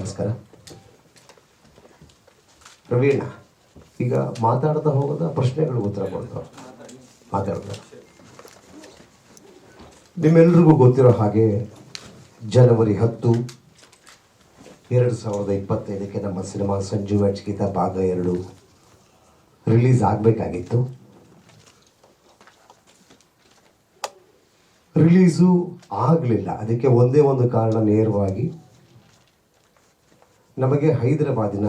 ನಮಸ್ಕಾರ. ಪ್ರವೀಣ, ಈಗ ಮಾತಾಡ್ತಾ ಹೋಗೋದ ಪ್ರಶ್ನೆಗಳು ಉತ್ತರ ಕೊಡ್ತಾವ ಮಾತಾಡ್ತಾ ನಿಮ್ಮೆಲ್ರಿಗೂ ಗೊತ್ತಿರೋ ಹಾಗೆ ಜನವರಿ ಹತ್ತು, ಎರಡು ಸಾವಿರದ ಇಪ್ಪತ್ತೈದಕ್ಕೆ ನಮ್ಮ ಸಿನಿಮಾ ಸಂಜು ಗೀತಾ ಭಾಗ ಎರಡು ರಿಲೀಸ್ ಆಗಬೇಕಾಗಿತ್ತು. ರಿಲೀಸು ಆಗಲಿಲ್ಲ. ಅದಕ್ಕೆ ಒಂದೇ ಒಂದು ಕಾರಣ ನೇರವಾಗಿ ನಮಗೆ ಹೈದರಾಬಾದಿನ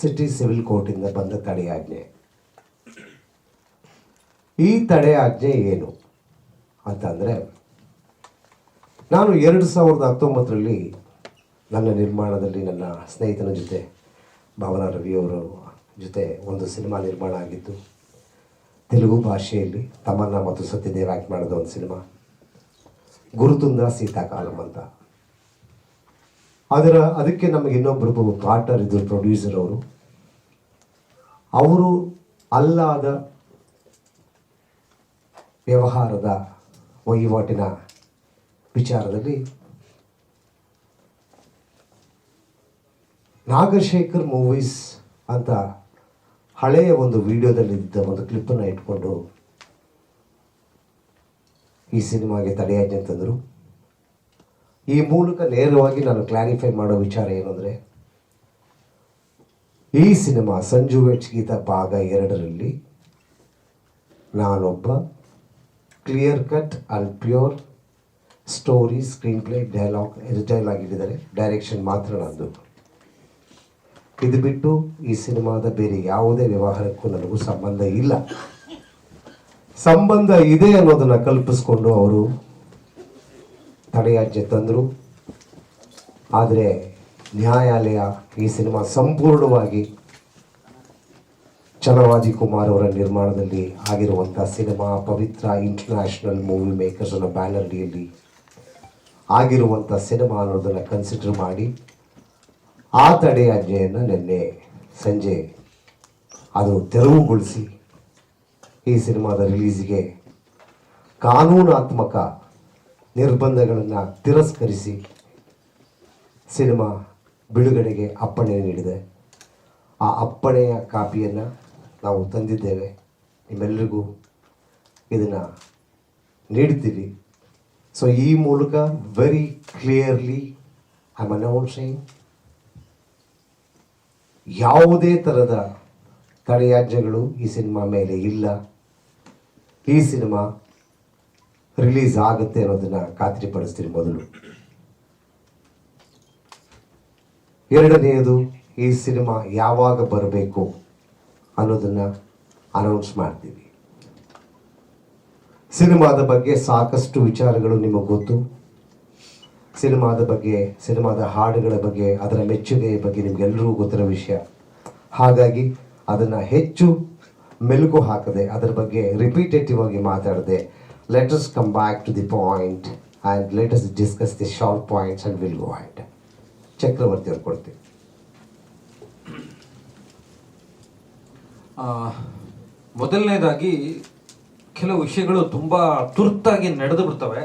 ಸಿಟಿ ಸಿವಿಲ್ ಕೋರ್ಟಿಂದ ಬಂದ ತಡೆಯಾಜ್ಞೆ ಈ ತಡೆಯಾಜ್ಞೆ ಏನು ಅಂತಂದರೆ, ನಾನು ಎರಡು ಸಾವಿರದ ಹತ್ತೊಂಬತ್ತರಲ್ಲಿ ನನ್ನ ನಿರ್ಮಾಣದಲ್ಲಿ ನನ್ನ ಸ್ನೇಹಿತನ ಜೊತೆ, ಭಾವನಾ ರವಿಯವರ ಜೊತೆ ಒಂದು ಸಿನಿಮಾ ನಿರ್ಮಾಣ ಆಗಿತ್ತು. ತೆಲುಗು ಭಾಷೆಯಲ್ಲಿ ತಮನ್ನ ಮತ್ತು ಸತ್ಯದೇವ್ ಆ್ಯಕ್ಟ್ ಮಾಡಿದ ಒಂದು ಸಿನಿಮಾ. ಗುರುತುಂದ ಸೀತಾಕಾಲಂ ಅಂತ. ಅದರ, ಅದಕ್ಕೆ ನಮಗೆ ಇನ್ನೊಬ್ಬರು ಪಾರ್ಟ್ನರ್ ಇದ್ದರು ಪ್ರೊಡ್ಯೂಸರ್ ಅವರು. ಅವರು ಅಲ್ಲಾದ ವ್ಯವಹಾರದ ವಹಿವಾಟಿನ ವಿಚಾರದಲ್ಲಿ ನಾಗಶೇಖರ್ ಮೂವೀಸ್ ಅಂತ ಹಳೆಯ ಒಂದು ವಿಡಿಯೋದಲ್ಲಿದ್ದ ಒಂದು ಕ್ಲಿಪ್ಪನ್ನು ಇಟ್ಕೊಂಡು ಈ ಸಿನಿಮಾಗೆ ತಡೆಯಾಜ್ಞೆ ತಂದರು. ಈ ಮೂಲಕ ನೇರವಾಗಿ ನಾನು ಕ್ಲಾರಿಫೈ ಮಾಡೋ ವಿಚಾರ ಏನು ಅಂದರೆ, ಈ ಸಿನಿಮಾ ಸಂಜು ವೆಚ್ ಗೀತ ಭಾಗ ಎರಡರಲ್ಲಿ ನಾನೊಬ್ಬ clear cut and pure story screen play dialogue ಎಡಿಟೈಲ್ ಆಗಿಟ್ಟಿದ್ದಾರೆ ಡೈರೆಕ್ಷನ್ ಮಾತ್ರ ನಂದು. ಇದು ಬಿಟ್ಟು ಈ ಸಿನಿಮಾದ ಬೇರೆ ಯಾವುದೇ ವ್ಯವಹಾರಕ್ಕೂ ನನಗೂ ಸಂಬಂಧ ಇಲ್ಲ. ಸಂಬಂಧ ಇದೆ ಅನ್ನೋದನ್ನ ಕಲ್ಪಿಸ್ಕೊಂಡು ಅವರು ತಡೆಯಾಜ್ಞೆ ತಂದರು. ಆದರೆ ನ್ಯಾಯಾಲಯ ಈ ಸಿನಿಮಾ ಸಂಪೂರ್ಣವಾಗಿ ಚಲವಾದಿ ಕುಮಾರ್ ಅವರ ನಿರ್ಮಾಣದಲ್ಲಿ ಆಗಿರುವಂಥ cinema Pavitra international movie makers ಅನ್ನೋ ಬ್ಯಾನರ್ ಅಡಿಯಲ್ಲಿ ಆಗಿರುವಂಥ ಸಿನಿಮಾ ಅನ್ನೋದನ್ನು ಕನ್ಸಿಡರ್ ಮಾಡಿ ಆ ತಡೆಯಾಜ್ಞೆಯನ್ನು ನಿನ್ನೆ ಸಂಜೆ ಅದು ತೆರವುಗೊಳಿಸಿ ಈ ಸಿನಿಮಾದ ರಿಲೀಸಿಗೆ ಕಾನೂನಾತ್ಮಕ ನಿರ್ಬಂಧಗಳನ್ನು ತಿರಸ್ಕರಿಸಿ ಸಿನಿಮಾ ಬಿಡುಗಡೆಗೆ ಅಪ್ಪಣೆ ನೀಡಿದೆ. ಆ ಅಪ್ಪಣೆಯ ಕಾಪಿಯನ್ನು ನಾವು ತಂದಿದ್ದೇವೆ. ನಿಮ್ಮೆಲ್ಲರಿಗೂ ಇದನ್ನು ನೀಡ್ತೀವಿ. ಸೊ ಈ ಮೂಲಕ ವೆರಿ ಕ್ಲಿಯರ್ಲಿ ಐ ಅನೌನ್ಸಿಂಗ್ ಯಾವುದೇ ಥರದ ತಡೆಯಾಜ್ಞೆಗಳು ಈ ಸಿನಿಮಾ ಮೇಲೆ ಇಲ್ಲ. ಈ ಸಿನಿಮಾ ರಿಲೀಸ್ ಆಗುತ್ತೆ ಅನ್ನೋದನ್ನ ಖಾತ್ರಿಪಡಿಸ್ತೀನಿ ಮೊದಲು. ಎರಡನೆಯದು, ಈ ಸಿನಿಮಾ ಯಾವಾಗ ಬರಬೇಕು ಅನ್ನೋದನ್ನ ಅನೌನ್ಸ್ ಮಾಡ್ತೀವಿ. ಸಿನಿಮಾದ ಬಗ್ಗೆ ಸಾಕಷ್ಟು ವಿಚಾರಗಳು ನಿಮಗೆ ಗೊತ್ತು. ಸಿನಿಮಾದ ಬಗ್ಗೆ, ಸಿನಿಮಾದ ಹಾಡುಗಳ ಬಗ್ಗೆ, ಅದರ ಮೆಚ್ಚುಗೆಯ ಬಗ್ಗೆ ನಿಮಗೆಲ್ಲರಿಗೂ ಗೊತ್ತಿರೋ ವಿಷಯ. ಹಾಗಾಗಿ ಅದನ್ನು ಹೆಚ್ಚು ಮೆಲುಕು ಹಾಕದೆ, ಅದರ ಬಗ್ಗೆ ರಿಪೀಟೇಟಿವ್ ಆಗಿ ಮಾತಾಡದೆ let's back to the the point and us discuss the short points and will go ahead. Chakravarthy ಅವ್ರು ಕೊಡ್ತೀವಿ. ಮೊದಲನೇದಾಗಿ ಕೆಲವು ವಿಷಯಗಳು ತುಂಬ ತುರ್ತಾಗಿ ನಡೆದು ಬಿಡ್ತವೆ,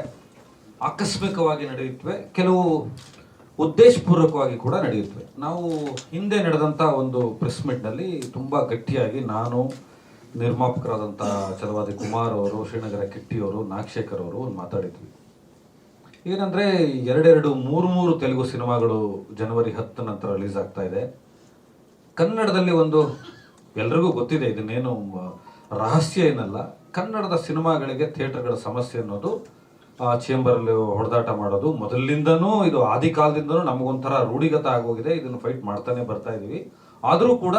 ಆಕಸ್ಮಿಕವಾಗಿ ನಡೆಯುತ್ತವೆ, ಕೆಲವು ಉದ್ದೇಶಪೂರ್ವಕವಾಗಿ ಕೂಡ ನಡೆಯುತ್ತವೆ. ನಾವು ಹಿಂದೆ ನಡೆದಂಥ ಒಂದು ಪ್ರೆಸ್ ಮೀಟ್ನಲ್ಲಿ ತುಂಬ ಗಟ್ಟಿಯಾಗಿ ನಾನು ನಿರ್ಮಾಪಕರಾದಂಥ ಚಲವಾದಿ ಕುಮಾರ್ ಅವರು, ಶ್ರೀನಗರ ಕಿಟ್ಟಿಯವರು ನಾಗಶೇಖರ್ ಅವರು ಮಾತಾಡಿದ್ವಿ. ಏನಂದ್ರೆ ಎರಡೆರಡು ಮೂರು ಮೂರು ತೆಲುಗು ಸಿನಿಮಾಗಳು ಜನವರಿ ಹತ್ತು ನಂತರ ರಿಲೀಸ್ ಆಗ್ತಾ ಇದೆ. ಕನ್ನಡದಲ್ಲಿ ಒಂದು ಎಲ್ರಿಗೂ ಗೊತ್ತಿದೆ, ಇದನ್ನೇನು ರಹಸ್ಯ ಏನಲ್ಲ. ಕನ್ನಡದ ಸಿನಿಮಾಗಳಿಗೆ ಥಿಯೇಟರ್ಗಳ ಸಮಸ್ಯೆ ಅನ್ನೋದು, ಆ ಚೇಂಬರಲ್ಲಿ ಹೊಡೆದಾಟ ಮಾಡೋದು. ಮೊದಲಿಂದನೂ ಇದು ಆದಿ ಕಾಲದಿಂದನೂ ನಮಗೊಂಥರ ರೂಢಿಗತ ಆಗೋಗಿದೆ. ಇದನ್ನು ಫೈಟ್ ಮಾಡ್ತಾನೆ ಬರ್ತಾ ಇದೀವಿ. ಆದರೂ ಕೂಡ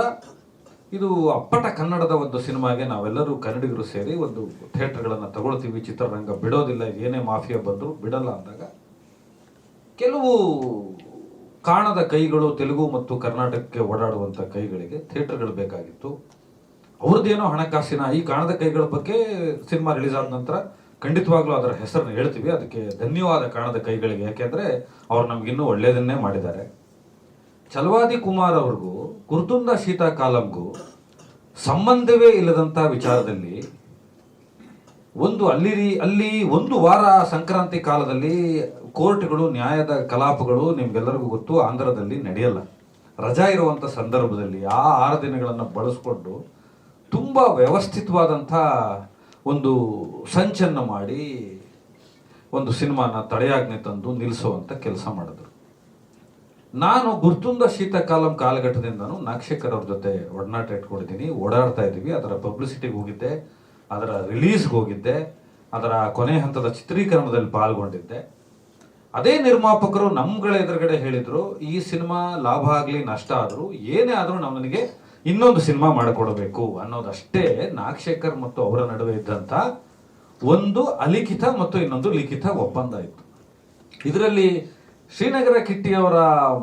ಇದು ಅಪ್ಪಟ ಕನ್ನಡದ ಒಂದು ಸಿನಿಮಾಗೆ ನಾವೆಲ್ಲರೂ ಕನ್ನಡಿಗರು ಸೇರಿ ಒಂದು ಥಿಯೇಟರ್ಗಳನ್ನು ತಗೊಳ್ತೀವಿ, ಚಿತ್ರರಂಗ ಬಿಡೋದಿಲ್ಲ, ಏನೇ ಮಾಫಿಯಾ ಬಂದರೂ ಬಿಡಲ್ಲ ಅಂದಾಗ ಕೆಲವು ಕಾಣದ ಕೈಗಳು ತೆಲುಗು ಮತ್ತು ಕರ್ನಾಟಕಕ್ಕೆ ಓಡಾಡುವಂಥ ಕೈಗಳಿಗೆ ಥಿಯೇಟರ್ಗಳು ಬೇಕಾಗಿತ್ತು. ಅವ್ರದ್ದೇನೋ ಹಣಕಾಸಿನ ಈ ಕಾಣದ ಕೈಗಳ ಬಗ್ಗೆ ಸಿನಿಮಾ ರಿಲೀಸ್ ಆದ ನಂತರ ಖಂಡಿತವಾಗ್ಲೂ ಅದರ ಹೆಸರನ್ನು ಹೇಳ್ತೀವಿ. ಅದಕ್ಕೆ ಧನ್ಯವಾದ ಕಾಣದ ಕೈಗಳಿಗೆ. ಯಾಕೆಂದ್ರೆ ಅವ್ರು ನಮ್ಗಿನ್ನೂ ಒಳ್ಳೆಯದನ್ನೇ ಮಾಡಿದ್ದಾರೆ. ಚಲವಾದಿ ಕುಮಾರ್ ಅವ್ರಿಗೂ ಗುರುತುಂದ ಶೀತಾ ಕಾಲಂಗೂ ಸಂಬಂಧವೇ ಇಲ್ಲದಂತ ವಿಚಾರದಲ್ಲಿ ಒಂದು ಅಲ್ಲಿ ಅಲ್ಲಿ ಒಂದು ವಾರ ಸಂಕ್ರಾಂತಿ ಕಾಲದಲ್ಲಿ ಕೋರ್ಟ್ಗಳು, ನ್ಯಾಯದ ಕಲಾಪಗಳು ನಿಮ್ಗೆಲ್ಲರಿಗೂ ಗೊತ್ತು, ಆಂಧ್ರದಲ್ಲಿ ನಡೆಯಲ್ಲ. ರಜಾ ಇರುವಂಥ ಸಂದರ್ಭದಲ್ಲಿ ಆ ಆರು ದಿನಗಳನ್ನು ಬಳಸ್ಕೊಂಡು ತುಂಬ ವ್ಯವಸ್ಥಿತವಾದಂಥ ಒಂದು ಸಂಚನ್ನು ಮಾಡಿ ಒಂದು ಸಿನಿಮಾನ ತಡೆಯಾಜ್ಞೆ ತಂದು ನಿಲ್ಲಿಸುವಂಥ ಕೆಲಸ ಮಾಡಿದ್ರು. ನಾನು ಗುರ್ತುಂದ ಶೀತಕಾಲಂ ಕಾಲಘಟ್ಟದಿಂದನೂ ನಾಗಶೇಖರ್ ಅವ್ರ ಜೊತೆ ಒಡನಾಟ ಇಟ್ಕೊಂಡಿದ್ದೀನಿ, ಓಡಾಡ್ತಾ ಇದ್ದೀವಿ, ಅದರ ಪಬ್ಲಿಸಿಟಿಗೆ ಹೋಗಿದ್ದೆ, ಅದರ ರಿಲೀಸ್ಗೆ ಹೋಗಿದ್ದೆ, ಅದರ ಕೊನೆ ಹಂತದ ಚಿತ್ರೀಕರಣದಲ್ಲಿ ಪಾಲ್ಗೊಂಡಿದ್ದೆ. ಅದೇ ನಿರ್ಮಾಪಕರು ನಮ್ಗಳ ಎದುರುಗಡೆ ಹೇಳಿದ್ರು, ಈ ಸಿನಿಮಾ ಲಾಭ ಆಗಲಿ ನಷ್ಟ ಆದರೂ ಏನೇ ಆದರೂ ನಾವು ನನಗೆ ಇನ್ನೊಂದು ಸಿನಿಮಾ ಮಾಡಿಕೊಡಬೇಕು ಅನ್ನೋದಷ್ಟೇ ನಾಗಶೇಖರ್ ಮತ್ತು ಅವರ ನಡುವೆ ಇದ್ದಂಥ ಒಂದು ಅಲಿಖಿತ ಮತ್ತು ಇನ್ನೊಂದು ಲಿಖಿತ ಒಪ್ಪಂದ ಇತ್ತು. ಇದರಲ್ಲಿ ಶ್ರೀನಗರ ಕಿಟ್ಟಿ ಅವರ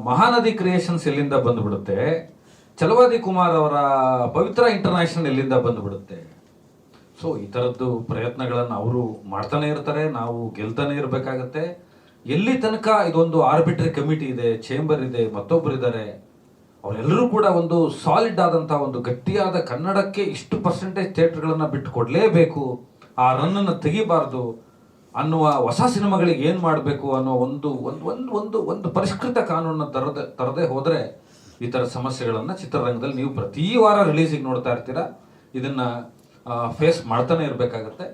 ಮಹಾನದಿ ಕ್ರಿಯೇಷನ್ಸ್ ಎಲ್ಲಿಂದ ಬಂದ್ಬಿಡುತ್ತೆ? ಚಲವಾದಿ ಕುಮಾರ್ ಅವರ ಪವಿತ್ರ ಇಂಟರ್ನ್ಯಾಷನಲ್ ಎಲ್ಲಿಂದ ಬಂದ್ಬಿಡುತ್ತೆ? ಸೊ ಈ ಥರದ್ದು ಪ್ರಯತ್ನಗಳನ್ನು ಅವರು ಮಾಡ್ತಾನೆ ಇರ್ತಾರೆ, ನಾವು ಗೆಲ್ತಾನೆ ಇರಬೇಕಾಗತ್ತೆ. ಎಲ್ಲಿ ತನಕ ಇದೊಂದು ಆರ್ಬಿಟ್ರಿ ಕಮಿಟಿ ಇದೆ ಚೇಂಬರ್ ಇದೆ ಮತ್ತೊಬ್ಬರು ಇದ್ದಾರೆ ಅವರೆಲ್ಲರೂ ಕೂಡ ಒಂದು ಸಾಲಿಡ್ ಆದಂಥ ಒಂದು ಗಟ್ಟಿಯಾದ ಕನ್ನಡಕ್ಕೆ ಇಷ್ಟು ಪರ್ಸೆಂಟೇಜ್ ಥಿಯೇಟರ್ಗಳನ್ನು ಬಿಟ್ಟು ಕೊಡಲೇಬೇಕು ಆ ರನ್ನನ್ನು ತೆಗಿಬಾರ್ದು. ಅನ್ನುವ ಹೊಸ ಸಿನಿಮಾಗಳಿಗೆ ಏನು ಮಾಡಬೇಕು ಅನ್ನೋ ಒಂದು ಒಂದು ಒಂದು ಒಂದು ಒಂದು ಪರಿಷ್ಕೃತ ಕಾನೂನನ್ನು ತರದೆ, ತರದೇ ಹೋದರೆ ಈ ಥರ ಸಮಸ್ಯೆಗಳನ್ನು ಚಿತ್ರರಂಗದಲ್ಲಿ ನೀವು ಪ್ರತಿ ವಾರ ರಿಲೀಸಿಗೆ ನೋಡ್ತಾ ಇರ್ತೀರಾ. ಇದನ್ನು ಫೇಸ್ ಮಾಡ್ತಾನೆ ಇರಬೇಕಾಗತ್ತೆ.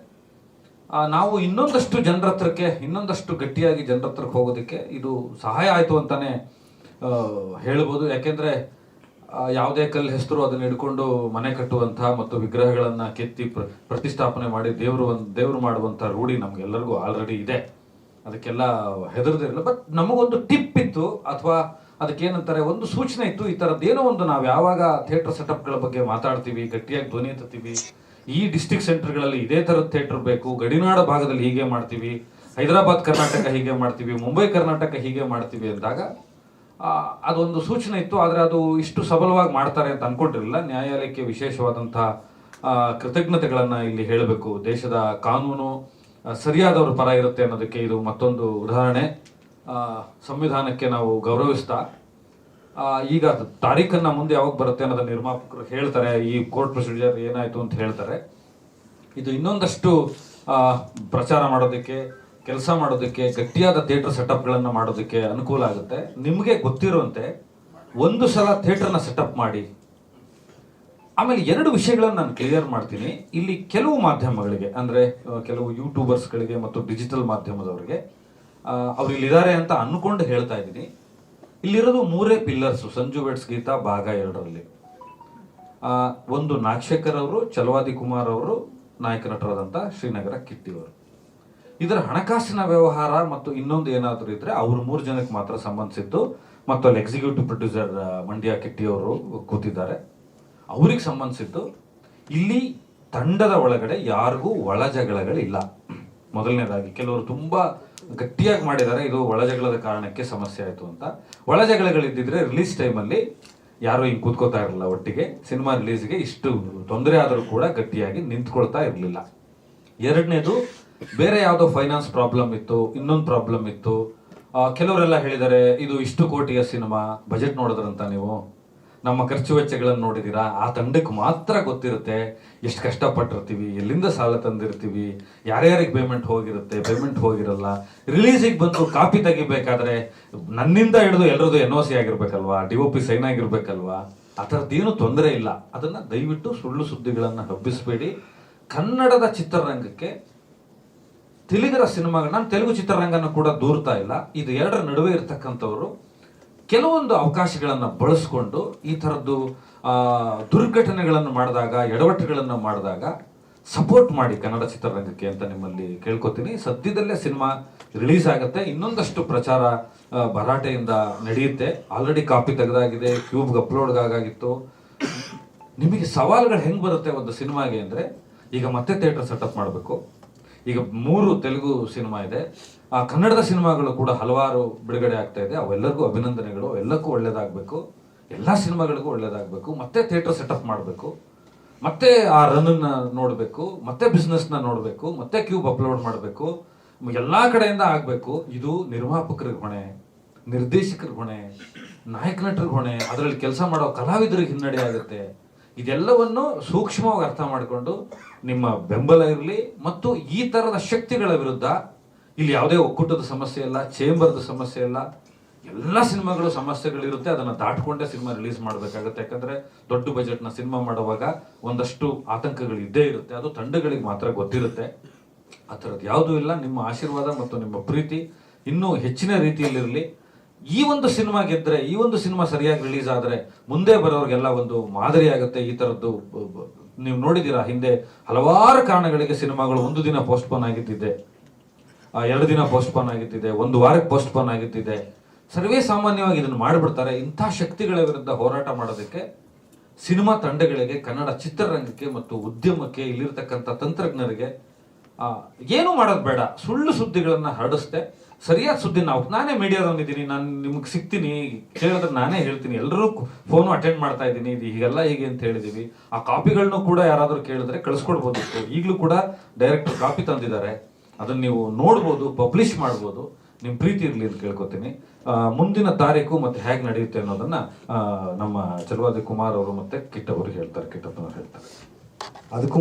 ನಾವು ಇನ್ನೊಂದಷ್ಟು ಜನರ ಹತ್ರಕ್ಕೆ ಇನ್ನೊಂದಷ್ಟು ಗಟ್ಟಿಯಾಗಿ ಜನರ ಹತ್ರಕ್ಕೆ ಹೋಗೋದಕ್ಕೆ ಇದು ಸಹಾಯ ಆಯಿತು ಅಂತಲೇ ಹೇಳ್ಬೋದು. ಯಾಕೆಂದ್ರೆ ಯಾವುದೇ ಕಲ್ಲು ಹೆಸರು ಅದನ್ನ ಹಿಡ್ಕೊಂಡು ಮನೆ ಕಟ್ಟುವಂತಹ ಮತ್ತು ವಿಗ್ರಹಗಳನ್ನ ಕೆತ್ತಿ ಪ್ರ- ಪ್ರತಿಷ್ಠಾಪನೆ ಮಾಡಿ ದೇವರು ದೇವರು ಮಾಡುವಂಥ ರೂಢಿ ನಮ್ಗೆಲ್ಲರಿಗೂ ಆಲ್ರೆಡಿ ಇದೆ. ಅದಕ್ಕೆಲ್ಲ ಹೆದರದಿರಲಿಲ್ಲ ಬಟ್ ನಮಗೊಂದು ಟಿಪ್ ಇತ್ತು, ಅಥವಾ ಅದಕ್ಕೇನಂತಾರೆ, ಒಂದು ಸೂಚನೆ ಇತ್ತು, ಈ ಥರದ್ದೇನೋ ಒಂದು ನಾವು ಯಾವಾಗ ಥಿಯೇಟರ್ ಸೆಟಪ್ಗಳ ಬಗ್ಗೆ ಮಾತಾಡ್ತೀವಿ, ಗಟ್ಟಿಯಾಗಿ ಧ್ವನಿ ಎತ್ತೀವಿ ಈ ಡಿಸ್ಟಿಕ್ ಸೆಂಟರ್ಗಳಲ್ಲಿ ಇದೇ ಥರದ ಥಿಯೇಟರ್ ಬೇಕು, ಗಡಿನಾಡ ಭಾಗದಲ್ಲಿ ಹೀಗೆ ಮಾಡ್ತೀವಿ, ಹೈದರಾಬಾದ್ ಕರ್ನಾಟಕ ಹೀಗೆ ಮಾಡ್ತೀವಿ, ಮುಂಬೈ ಕರ್ನಾಟಕ ಹೀಗೆ ಮಾಡ್ತೀವಿ ಅಂದಾಗ ಅದೊಂದು ಸೂಚನೆ ಇತ್ತು, ಆದರೆ ಅದು ಇಷ್ಟು ಸಬಲವಾಗಿ ಮಾಡ್ತಾರೆ ಅಂತ ಅನ್ಕೊಂಡಿರಲಿಲ್ಲ. ನ್ಯಾಯಾಲಯಕ್ಕೆ ವಿಶೇಷವಾದಂಥ ಕೃತಜ್ಞತೆಗಳನ್ನು ಇಲ್ಲಿ ಹೇಳಬೇಕು. ದೇಶದ ಕಾನೂನು ಸರಿಯಾದವರ ಪರ ಇರುತ್ತೆ ಅನ್ನೋದಕ್ಕೆ ಇದು ಮತ್ತೊಂದು ಉದಾಹರಣೆ. ಸಂವಿಧಾನಕ್ಕೆ ನಾವು ಗೌರವಿಸ್ತಾ ಈಗ ತಾರೀಖನ್ನ ಮುಂದೆ ಯಾವಾಗ ಬರುತ್ತೆ ಅನ್ನೋದನ್ನ ನಿರ್ಮಾಪಕರು ಹೇಳ್ತಾರೆ. ಈ ಕೋರ್ಟ್ ಪ್ರೊಸೀಜರ್ ಏನಾಯ್ತು ಅಂತ ಹೇಳ್ತಾರೆ. ಇದು ಇನ್ನೊಂದಷ್ಟು ಪ್ರಚಾರ ಮಾಡೋದಕ್ಕೆ ಕೆಲಸ ಮಾಡೋದಕ್ಕೆ, ಗಟ್ಟಿಯಾದ ಥಿಯೇಟರ್ ಸೆಟಪ್ಗಳನ್ನು ಮಾಡೋದಕ್ಕೆ ಅನುಕೂಲ ಆಗುತ್ತೆ. ನಿಮಗೆ ಗೊತ್ತಿರುವಂತೆ, ಒಂದು ಸಲ ಥಿಯೇಟರ್ನ ಸೆಟಪ್ ಮಾಡಿ, ಆಮೇಲೆ ಎರಡು ವಿಷಯಗಳನ್ನು ನಾನು ಕ್ಲಿಯರ್ ಮಾಡ್ತೀನಿ. ಇಲ್ಲಿ ಕೆಲವು ಮಾಧ್ಯಮಗಳಿಗೆ, ಅಂದರೆ ಕೆಲವು ಯೂಟ್ಯೂಬರ್ಸ್ಗಳಿಗೆ ಮತ್ತು ಡಿಜಿಟಲ್ ಮಾಧ್ಯಮದವರಿಗೆ ಅವರು ಇಲ್ಲಿದ್ದಾರೆ ಅಂತ ಅಂದ್ಕೊಂಡು ಹೇಳ್ತಾ ಇದ್ದೀನಿ. ಇಲ್ಲಿರೋದು ಮೂರೇ ಪಿಲ್ಲರ್ಸು ಸಂಜು ವೆಟ್ಸ್ ಗೀತಾ, ಭಾಗ ಎರಡರಲ್ಲಿ. ಒಂದು ನಾಗಶೇಖರ್ ಅವರು, ಚಲವಾದಿ ಕುಮಾರ್ ಅವರು, ನಾಯಕ ನಟರಾದಂಥ ಶ್ರೀನಗರ ಕಿಟ್ಟಿ ಅವರು. ಇದರ ಹಣಕಾಸಿನ ವ್ಯವಹಾರ ಮತ್ತು ಇನ್ನೊಂದು ಏನಾದರೂ ಇದ್ರೆ ಅವ್ರ ಮೂರು ಜನಕ್ಕೆ ಮಾತ್ರ ಸಂಬಂಧಿಸಿದ್ದು. ಮತ್ತು ಅಲ್ಲಿ ಎಕ್ಸಿಕ್ಯೂಟಿವ್ ಪ್ರೊಡ್ಯೂಸರ್ ಮಂಡ್ಯ ಕೆಟ್ಟಿಯವರು ಕೂತಿದ್ದಾರೆ. ಅವ್ರಿಗೆ ಸಂಬಂಧಿಸಿದ್ದು. ಇಲ್ಲಿ ತಂಡದ ಒಳಗಡೆ ಯಾರಿಗೂ ಒಳ ಜಗಳಗಳಿಲ್ಲ ಮೊದಲನೇದಾಗಿ, ಕೆಲವರು ತುಂಬಾ ಗಟ್ಟಿಯಾಗಿ ಮಾಡಿದ್ದಾರೆ. ಇದು ಒಳಜಗಳದ ಕಾರಣಕ್ಕೆ ಸಮಸ್ಯೆ ಆಯಿತು ಅಂತ. ಒಳ ಜಗಳಗಳಿದ್ದಿದ್ರೆ ರಿಲೀಸ್ ಟೈಮಲ್ಲಿ ಯಾರು ಹಿಂಗೆ ಕೂತ್ಕೋತಾ ಇರಲಿಲ್ಲ ಒಟ್ಟಿಗೆ. ಸಿನಿಮಾ ರಿಲೀಸ್ಗೆ ಇಷ್ಟು ತೊಂದರೆ ಆದರೂ ಕೂಡ ಗಟ್ಟಿಯಾಗಿ ನಿಂತ್ಕೊಳ್ತಾ ಇರಲಿಲ್ಲ. ಎರಡನೇದು ಬೇರೆ ಯಾವುದೋ ಫೈನಾನ್ಸ್ ಪ್ರಾಬ್ಲಮ್ ಇತ್ತು, ಇನ್ನೊಂದು ಪ್ರಾಬ್ಲಮ್ ಇತ್ತು. ಕೆಲವರೆಲ್ಲ ಹೇಳಿದ್ದಾರೆ ಇದು ಇಷ್ಟು ಕೋಟಿಯ ಸಿನಿಮಾ ಬಜೆಟ್ ನೋಡಿದ್ರಂತ ನೀವು. ನಮ್ಮ ಖರ್ಚು ವೆಚ್ಚಗಳನ್ನು ನೋಡಿದ್ದೀರಾ ಆ ತಂಡಕ್ಕೆ ಮಾತ್ರ ಗೊತ್ತಿರುತ್ತೆ, ಎಷ್ಟು ಕಷ್ಟಪಟ್ಟಿರ್ತೀವಿ, ಎಲ್ಲಿಂದ ಸಾಲ ತಂದಿರ್ತೀವಿ, ಯಾರ್ಯಾರಿಗೆ ಪೇಮೆಂಟ್ ಹೋಗಿರುತ್ತೆ ಪೇಮೆಂಟ್ ಹೋಗಿರಲ್ಲ. ರಿಲೀಸಿಗೆ ಬಂದು ಕಾಪಿ ತೆಗಿಬೇಕಾದ್ರೆ, ನನ್ನಿಂದ ಹಿಡಿದು ಎಲ್ಲರದು ಎನ್ ಒ ಸಿ ಆಗಿರ್ಬೇಕಲ್ವಾ ಡಿ ಒ ಪಿ ಸೈನ್ ಆಗಿರ್ಬೇಕಲ್ವಾ, ಆ ಥರದ್ದೇನು ತೊಂದರೆ ಇಲ್ಲ. ಅದನ್ನು ದಯವಿಟ್ಟು ಸುಳ್ಳು ಸುದ್ದಿಗಳನ್ನು ಹಬ್ಬಿಸಬೇಡಿ. ಕನ್ನಡದ ಚಿತ್ರರಂಗಕ್ಕೆ ತೆಲುಗರ ಸಿನಿಮಾಗಳು ತೆಲುಗು ಚಿತ್ರರಂಗನ ಕೂಡ ದೂರ್ತಾ ಇಲ್ಲ. ಇದು ಎರಡರ ನಡುವೆ ಇರ್ತಕ್ಕಂಥವ್ರು. ಕೆಲವೊಂದು ಅವಕಾಶಗಳನ್ನು ಬಳಸ್ಕೊಂಡು ಈ ಥರದ್ದು ದುರ್ಘಟನೆಗಳನ್ನು ಮಾಡಿದಾಗ, ಎಡವಟ್ಟುಗಳನ್ನು ಮಾಡಿದಾಗ ಸಪೋರ್ಟ್ ಮಾಡಿ ಕನ್ನಡ ಚಿತ್ರರಂಗಕ್ಕೆ ಅಂತ ನಿಮ್ಮಲ್ಲಿ ಕೇಳ್ಕೊತೀನಿ. ಸದ್ಯದಲ್ಲೇ ಸಿನಿಮಾ ರಿಲೀಸ್ ಆಗುತ್ತೆ. ಇನ್ನೊಂದಷ್ಟು ಪ್ರಚಾರ ಭರಾಟೆಯಿಂದ ನಡೆಯುತ್ತೆ. ಆಲ್ರೆಡಿ ಕಾಪಿ ತೆಗೆದಾಗಿದೆ ಕ್ಯೂಬ್ಗೆ ಅಪ್ಲೋಡ್ ಆಗಾಗಿತ್ತು. ನಿಮಗೆ ಸವಾಲುಗಳು ಹೆಂಗೆ ಬರುತ್ತೆ ಒಂದು ಸಿನಿಮಾಗೆ ಅಂದರೆ, ಈಗ ಮತ್ತೆ ಥಿಯೇಟರ್ ಸೆಟಪ್ ಮಾಡಬೇಕು. ಈಗ ಮೂರು ತೆಲುಗು ಸಿನಿಮಾ ಇದೆ. ಆ ಕನ್ನಡದ ಸಿನಿಮಾಗಳು ಕೂಡ ಹಲವಾರು ಬಿಡುಗಡೆ ಆಗ್ತಾ ಇದೆ. ಅವೆಲ್ಲರಿಗೂ ಅಭಿನಂದನೆಗಳು. ಎಲ್ಲಕ್ಕೂ ಒಳ್ಳೇದಾಗಬೇಕು. ಎಲ್ಲ ಸಿನಿಮಾಗಳಿಗೂ ಒಳ್ಳೇದಾಗಬೇಕು. ಮತ್ತೆ ಥಿಯೇಟರ್ ಸೆಟಪ್ ಮಾಡಬೇಕು. ಮತ್ತೆ ಆ ರನ್ನ ನೋಡಬೇಕು. ಮತ್ತೆ ಬಿಸ್ನೆಸ್ನ ನೋಡಬೇಕು. ಮತ್ತೆ ಕ್ಯೂಬ್ ಅಪ್ಲೋಡ್ ಮಾಡಬೇಕು. ಎಲ್ಲಾ ಕಡೆಯಿಂದ ಆಗಬೇಕು. ಇದು ನಿರ್ಮಾಪಕರ ಹೊಣೆ, ನಿರ್ದೇಶಕರ ಹೊಣೆ, ನಾಯಕ ನಟರ ಹೊಣೆ. ಅದರಲ್ಲಿ ಕೆಲಸ ಮಾಡೋ ಕಲಾವಿದರಿಗೆ ಹಿನ್ನಡೆ ಆಗುತ್ತೆ. ಇದೆಲ್ಲವನ್ನು ಸೂಕ್ಷ್ಮವಾಗಿ ಅರ್ಥ ಮಾಡಿಕೊಂಡು ನಿಮ್ಮ ಬೆಂಬಲ ಇರಲಿ ಮತ್ತು ಈ ಥರದ ಶಕ್ತಿಗಳ ವಿರುದ್ಧ ಇಲ್ಲಿ ಯಾವುದೇ ಒಕ್ಕೂಟದ ಸಮಸ್ಯೆ ಇಲ್ಲ, ಚೇಂಬರ್ದ ಸಮಸ್ಯೆ ಇಲ್ಲ, ಎಲ್ಲ ಸಿನಿಮಾಗಳು ಸಮಸ್ಯೆಗಳಿರುತ್ತೆ, ಅದನ್ನು ದಾಟ್ಕೊಂಡೇ ಸಿನಿಮಾ ರಿಲೀಸ್ ಮಾಡಬೇಕಾಗುತ್ತೆ. ಯಾಕಂದ್ರೆ ದೊಡ್ಡ ಬಜೆಟ್ನ ಸಿನಿಮಾ ಮಾಡುವಾಗ ಒಂದಷ್ಟು ಆತಂಕಗಳು ಇದ್ದೇ ಇರುತ್ತೆ, ಅದು ತಂಡಗಳಿಗೆ ಮಾತ್ರ ಗೊತ್ತಿರುತ್ತೆ. ಆ ಥರದ್ದು ಯಾವುದೂ ಇಲ್ಲ, ನಿಮ್ಮ ಆಶೀರ್ವಾದ ಮತ್ತು ನಿಮ್ಮ ಪ್ರೀತಿ ಇನ್ನೂ ಹೆಚ್ಚಿನ ರೀತಿಯಲ್ಲಿರಲಿ. ಈ ಒಂದು ಸಿನಿಮಾ ಗೆದ್ರೆ, ಈ ಒಂದು ಸಿನಿಮಾ ಸರಿಯಾಗಿ ರಿಲೀಸ್ ಆದರೆ ಮುಂದೆ ಬರೋರಿಗೆಲ್ಲ ಒಂದು ಮಾದರಿ ಆಗುತ್ತೆ ಈ ಥರದ್ದು ನೀವು ನೋಡಿದ್ದೀರಾ? ಹಿಂದೆ ಹಲವಾರು ಕಾರಣಗಳಿಗೆ ಸಿನಿಮಾಗಳು ಒಂದು ದಿನ ಪೋಸ್ಟ್ಪೋನ್ ಆಗಿದ್ದಿದೆ. ಎರಡು ದಿನ ಪೋಸ್ಟ್ಪೋನ್ ಆಗಿದ್ದಿದೆ, ಒಂದು ವಾರಕ್ಕೆ ಪೋಸ್ಟ್ಪೋನ್ ಆಗಿದ್ದಿದೆ. ಸರ್ವೇ ಸಾಮಾನ್ಯವಾಗಿ ಇದನ್ನು ಮಾಡಿಬಿಡ್ತಾರೆ. ಇಂಥ ಶಕ್ತಿಗಳ ವಿರುದ್ಧ ಹೋರಾಟ ಮಾಡೋದಕ್ಕೆ ಸಿನಿಮಾ ತಂಡಗಳಿಗೆ, ಕನ್ನಡ ಚಿತ್ರರಂಗಕ್ಕೆ ಮತ್ತು ಉದ್ಯಮಕ್ಕೆ ಇಲ್ಲಿರ್ತಕ್ಕಂಥ ತಂತ್ರಜ್ಞರಿಗೆ ಏನು ಮಾಡೋದು ಬೇಡ. ಸುಳ್ಳು ಸುದ್ದಿಗಳನ್ನು ಹರಡಿಸ್ದೆ ಸರಿಯಾದ ಸುದ್ದಿ ನಾವು ನಾನೇ ಮೀಡಿಯಾದವನಿದ್ದೀನಿ ನಾನು ನಿಮ್ಗೆ ಸಿಗ್ತೀನಿ, ಕೇಳಿದ್ರೆ ನಾನೇ ಹೇಳ್ತೀನಿ. ಎಲ್ಲರೂ ಫೋನು ಅಟೆಂಡ್ ಮಾಡ್ತಾ ಇದ್ದೀನಿ, ಇದು ಹೀಗೆಲ್ಲ ಹೀಗೆ ಅಂತ ಹೇಳಿದೀವಿ. ಆ ಕಾಪಿಗಳನ್ನು ಕೂಡ ಯಾರಾದರೂ ಕೇಳಿದ್ರೆ ಕಳಿಸ್ಕೊಡ್ಬೋದಿತ್ತು ಈಗಲೂ ಕೂಡ ಡೈರೆಕ್ಟರ್ ಕಾಪಿ ತಂದಿದ್ದಾರೆ. ಅದನ್ನ ನೀವು ನೋಡ್ಬೋದು, ಪಬ್ಲಿಷ್ ಮಾಡ್ಬೋದು. ನಿಮ್ಮ ಪ್ರೀತಿ ಇರಲಿ ಅಂತ ಕೇಳ್ಕೊತೀನಿ. ಮುಂದಿನ ತಾರೀಕು ಮತ್ತೆ ಹೇಗೆ ನಡೆಯುತ್ತೆ ಅನ್ನೋದನ್ನ ನಮ್ಮ ಚಲುವಾದಿ ಕುಮಾರ್ ಅವರು ಮತ್ತೆ ಕಿಟ್ಟವರು ಹೇಳ್ತಾರೆ, ಕಿಟ್ಟಪ್ಪನವ್ರು ಹೇಳ್ತಾರೆ. ಅದಕ್ಕೂ